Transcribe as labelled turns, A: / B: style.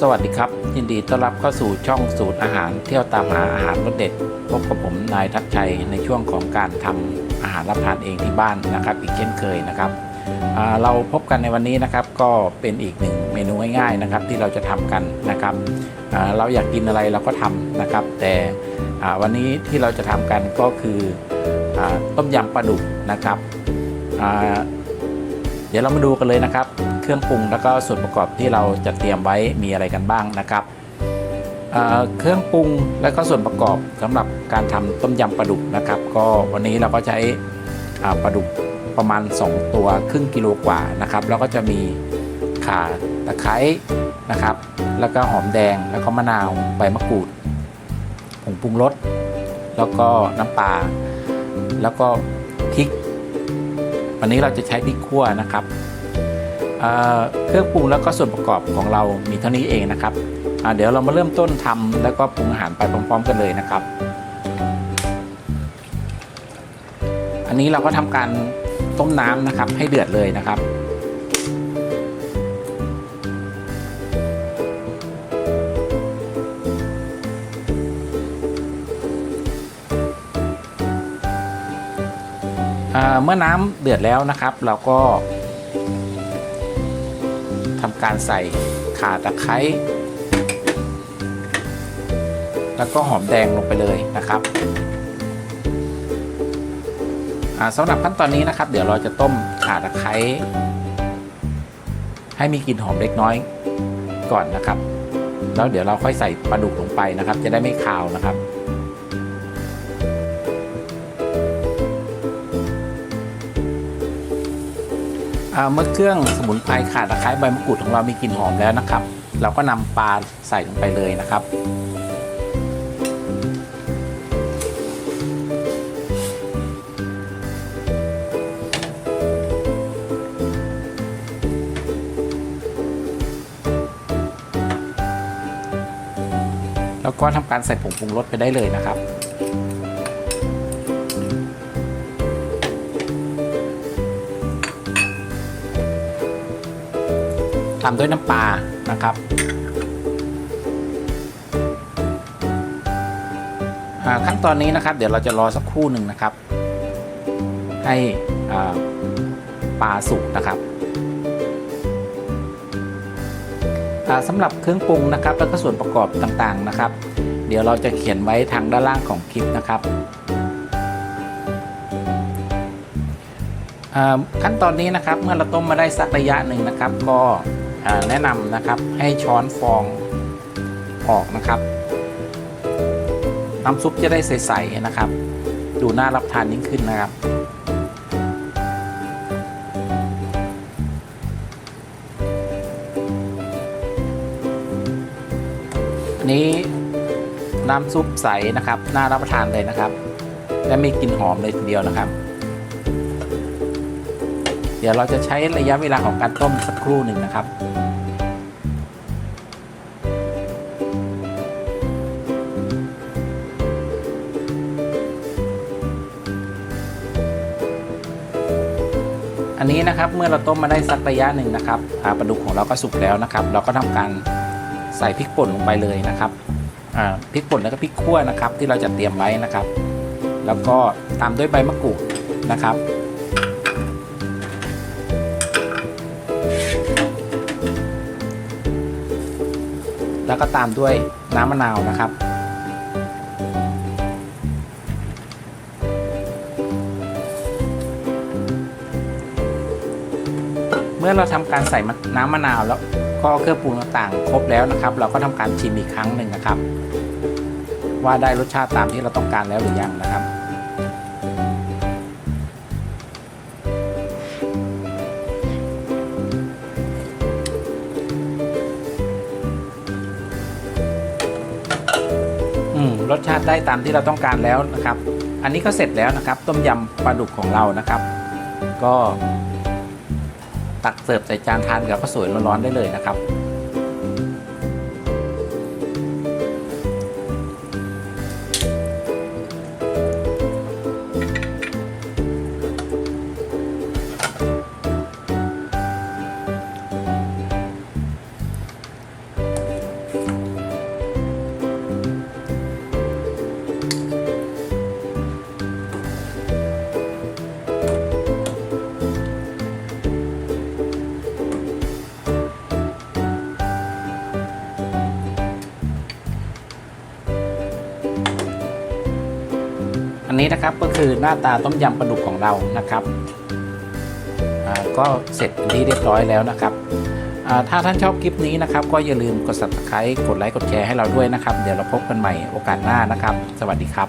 A: สวัสดีครับ ยินดีต้อนรับเข้าสู่ช่องสูตรอาหารเที่ยวตามหาอาหารรสเด็ด พบกับผมนายทัศชัยในช่วงของการทำอาหารรับประทานเองที่บ้านนะครับ อีกเช่นเคยนะครับเราพบกันในวันนี้นะครับ ก็เป็นอีกหนึ่งเมนูง่ายๆนะครับ ที่เราจะทำกันนะครับเราอยากกินอะไรเราก็ทำนะครับ แต่วันนี้ที่เราจะทำกันก็คืออต้มยำปลาดุกนะครับเดี๋ยวเรามาดูกันเลยนะครับ เครื่องปรุงแล้วก็ส่วนประกอบที่เราจะเตรียมไว้มีอะไรกันบ้างนะครับเเครื่องปรุงและก็ส่วนประกอบสำหรับการทำต้มยำปลาดุกนะครับ ก็วันนี้เราก็ใช้ปลาดุกประมาณ 2 ตัวครึ่งกิโลกว่านะครับ แล้วก็จะมีข่าตะไคร้นะครับ แล้วก็หอมแดงแล้วก็มะนาวใบมะกรูดผงปรุงรสแล้วก็น้ำปลาแล้วก็พริก วันนี้เราจะใช้พริกขั่วนะครับ เครื่องปรุงแล้วก็ส่วนประกอบของเรามีเท่านี้เองนะครับ เดี๋ยวเรามาเริ่มต้นทำแล้วก็ปรุงอาหารไปพร้อม ๆ กันเลยนะครับ อันนี้เราก็ทำการต้มน้ำนะครับ ให้เดือดเลยนะครับเมื่อน้ำเดือดแล้วนะครับ เราก็ การใส่ข่าตะไคร้แล้วก็หอมแดงลงไปเลยนะครับสำหรับขั้นตอนนี้นะครับ เดี๋ยวเราจะต้มข่าตะไคร้ให้มีกลิ่นหอมเล็กน้อยก่อนนะครับ แล้วเดี๋ยวเราค่อยใส่ปลาดุกลงไปนะครับ จะได้ไม่คาวนะครับ เมื่อเครื่องสมุนไพรข่าตะไคร้ใบมะกรูดของเรามีกลิ่นหอมแล้วนะครับ เราก็นำปลาใส่ลงไปเลยนะครับ แล้วก็ทำการใส่ผงปรุงรสไปได้เลยนะครับ ตามด้วยน้ำปลานะครับอ่าขั้นตอนนี้นะครับ เดี๋ยวเราจะรอสักครู่หนึ่งนะครับ ให้อ่าปลาสุกนะครับอ่าสำหรับเครื่องปรุงนะครับ แล้วก็ส่วนประกอบต่างๆนะครับ เดี๋ยวเราจะเขียนไว้ทางด้านล่างของคลิปนะครับอ่าขั้นตอนนี้นะครับเมื่อเราต้มมาได้สักระยะหนึ่งนะครับ ก็ แนะนำนะครับให้ช้อนฟองออกนะครับ น้ำซุปจะได้ใสๆนะครับ ดูน่ารับทานยิ่งขึ้นนะครับนนี้น้ำซุปใสนะครับน่ารับประทานเลยนะครับ และมีกลิ่นหอมเลยทีเดียวนะครับ เดี๋ยวเราจะใช้ระยะเวลาของการต้มสักครู่หนึ่งนะครับ นนี้นะครับเมื่อเราต้มมาได้สักระยะหนึ่งนะครับปลาดุกของเราก็สุกแล้วนะครับ เราก็ทำการใส่พริกป่นลงไปเลยนะครับพริกป่นแล้วก็พริกขั่วนะครับ ที่เราจะเตรียมไว้นะครับ แล้วก็ตามด้วยใบมะกรูดนะครับ แล้วก็ตามด้วยน้ำมะนาวนะครับ มื่อเราทำการใส่น้ำมะนาวแล้วก็เครื่องปรุงต่างๆ ครบแล้วนะครับ เราก็ทำการชิมอีกครั้งหนึ่งนะครับ ว่าได้รสชาติตามที่เราต้องการแล้วหรือยังนะครับ อืมรสชาติได้ตามที่เราต้องการแล้วนะครับ อันนี้ก็เสร็จแล้วนะครับ ต้มยำปลาดุกของเรานะครับ ก็ ตักเสิร์ฟใส่จานทานกับข้าวสวยร้อนๆได้เลยนะครับ นนี้นะครับก็คือหน้าตาต้มยำปลาดุกของเรานะครับอ่าก็เสร็จที่เรียบร้อยแล้วนะครับอ่าถ้าท่านชอบคลิปนี้นะครับ ก็อย่าลืมกด subscribe กดไลค์กดแชร์ให้เราด้วยนะครับ เดี๋ยวเราพบกันใหม่โอกาสหน้านะครับ สวัสดีครับ